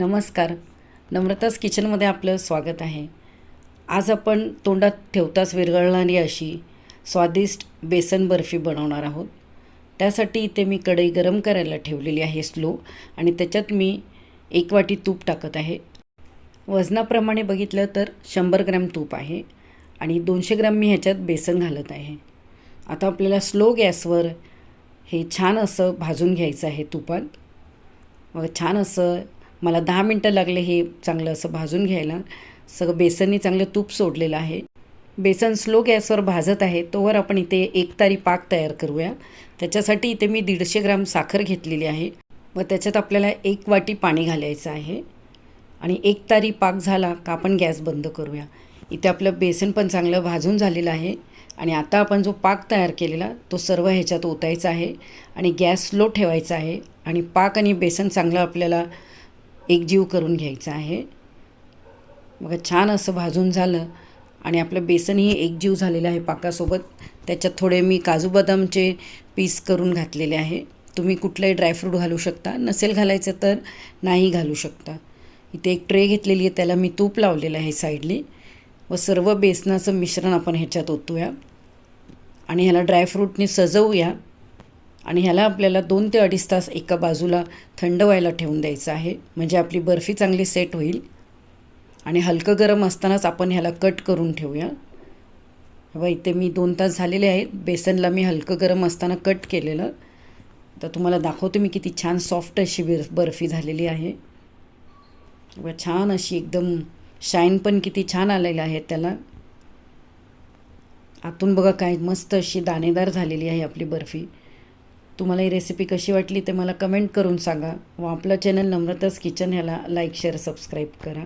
नमस्कार. नम्रताच किचनमध्ये आपलं स्वागत आहे. आज आपण तोंडात ठेवताच विरघळणारी अशी स्वादिष्ट बेसन बर्फी बनवणार आहोत. त्यासाठी इथे मी कढई गरम करायला ठेवलेली आहे स्लो आणि त्याच्यात मी एक वाटी तूप टाकत आहे. वजनाप्रमाणे बघितलं तर शंभर ग्रॅम तूप आहे आणि दोनशे ग्रॅम मी ह्याच्यात बेसन घालत आहे. आता आपल्याला स्लो गॅसवर हे छान असं भाजून घ्यायचं आहे तुपात. मग छान असं मला दहा मिनटं लागले हे चांगलं असं भाजून घ्यायला. सगळं बेसननी चांगलं तूप सोडलेलं आहे. बेसन स्लो गॅसवर भाजत आहे. तोवर आपण इथे एक तारी पाक तयार करूया. त्याच्यासाठी इथे मी दीडशे ग्राम साखर घेतलेली आहे. व त्याच्यात आपल्याला एक वाटी पाणी घालायचं आहे. आणि एक तारी पाक झाला का आपण गॅस बंद करूया. इथे आपलं बेसन पण चांगलं भाजून झालेलं आहे. आणि आता आपण जो पाक तयार केलेला तो सर्व ह्याच्यात ओतायचा आहे. आणि गॅस स्लो ठेवायचा आहे. आणि पाक आणि बेसन चांगलं आपल्याला एकजीव करून घ्यायचा आहे. बघा छान असं भाजून झालं आणि आपलं बेसनही एकजीव झालेलं आहे पाकासोबत. त्याच्यात थोडे मी काजू बदामचे पीस करून घातलेले आहे. तुम्ही कुठलंही ड्रायफ्रूट घालू शकता. नसेल घालायचं तर नाही घालू शकता. इथे एक ट्रे घेतलेली आहे त्याला मी तूप लावलेलं आहे साईडली व सर्व बेसनाचं मिश्रण आपण ह्याच्यात ओतूया. आणि ह्याला ड्रायफ्रूटने सजवूया. आणि ह्याला आपल्याला दोन ते अडीच तास एका बाजूला थंड व्हायला ठेवून द्यायचं आहे. म्हणजे आपली बर्फी चांगली सेट होईल. आणि हलकं गरम असतानाच आपण ह्याला कट करून ठेवूया. बघा इथे मी दोन तास झालेले आहेत. बेसनला मी हलकं गरम असताना कट केलेलं. तर तुम्हाला दाखवते मी किती छान सॉफ्ट अशी बिर बर्फी झालेली आहे. बघा छान अशी एकदम शाईन पण किती छान आलेलं आहे त्याला. आतून बघा काय मस्त अशी दाणेदार झालेली आहे आपली बर्फी. तुम्हाला ही रेसिपी कशी वाटली ते मला कमेंट करून सांगा. व आपलं चॅनल नम्रताच किचन ह्याला लाईक शेअर सबस्क्राईब करा.